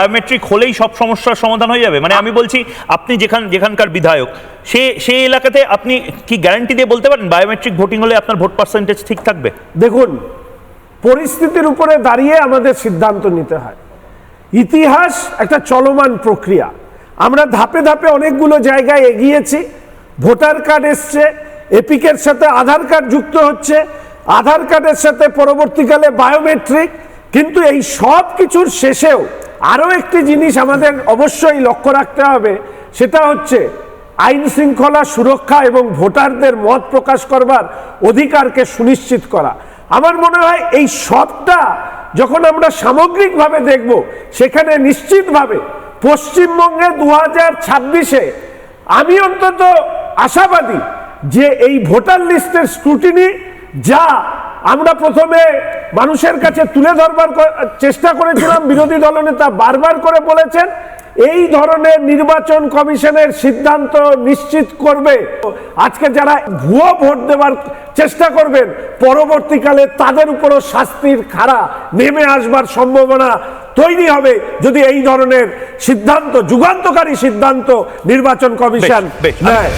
Biometric হলেই সব সমস্যার সমাধান হয়ে যাবে। মানে আমি বলছি, আপনি যেখান যেখানকার বিধায়ক, সে সেই এলাকাতে আপনি কি গ্যারান্টি দিয়ে বলতে পারেন বায়োমেট্রিক ভোটিং হলে আপনার ভোট পার্সেন্টেজ ঠিক থাকবে? দেখুন, পরিস্থিতির উপরে দাঁড়িয়ে আমাদের সিদ্ধান্ত নিতে হয়। ইতিহাস একটা চলমান প্রক্রিয়া। আমরা ধাপে ধাপে অনেকগুলো জায়গায় এগিয়েছি। ভোটার কার্ড এসছে এপিকের সাথে আধার কার্ড যুক্ত হচ্ছে। আধার কার্ডের সাথে পরবর্তীকালে বায়োমেট্রিক কিন্তু এই সব কিছুর শেষেও আরও একটি জিনিস আমাদের অবশ্যই লক্ষ্য রাখতে হবে, সেটা হচ্ছে আইন শৃঙ্খলা সুরক্ষা এবং ভোটারদের মত প্রকাশ করবার অধিকারকে সুনিশ্চিত করা। আমার মনে হয় এই সবটা যখন আমরা সামগ্রিকভাবে দেখব, সেখানে নিশ্চিতভাবে পশ্চিমবঙ্গে দু হাজার ছাব্বিশে আমি অন্তত আশাবাদী যে এই ভোটার লিস্টের স্ক্রুটিনি, যা আমরা প্রথমে মানুষের কাছে তুলে ধরবার চেষ্টা করেছিলাম বিরোধী দলনেতা বারবার করে বলেছেন এই ধরনের নির্বাচন কমিশনের সিদ্ধান্ত নিশ্চিত করবে। আজকে যারা ভুয়ো ভোট দেওয়ার চেষ্টা করবেন পরবর্তীকালে তাদের উপরও শাস্তির খাড়া নেমে আসবার সম্ভাবনা তৈরি হবে। যদি এই ধরনের সিদ্ধান্ত যুগান্তকারী সিদ্ধান্ত নির্বাচন কমিশন। নেয়।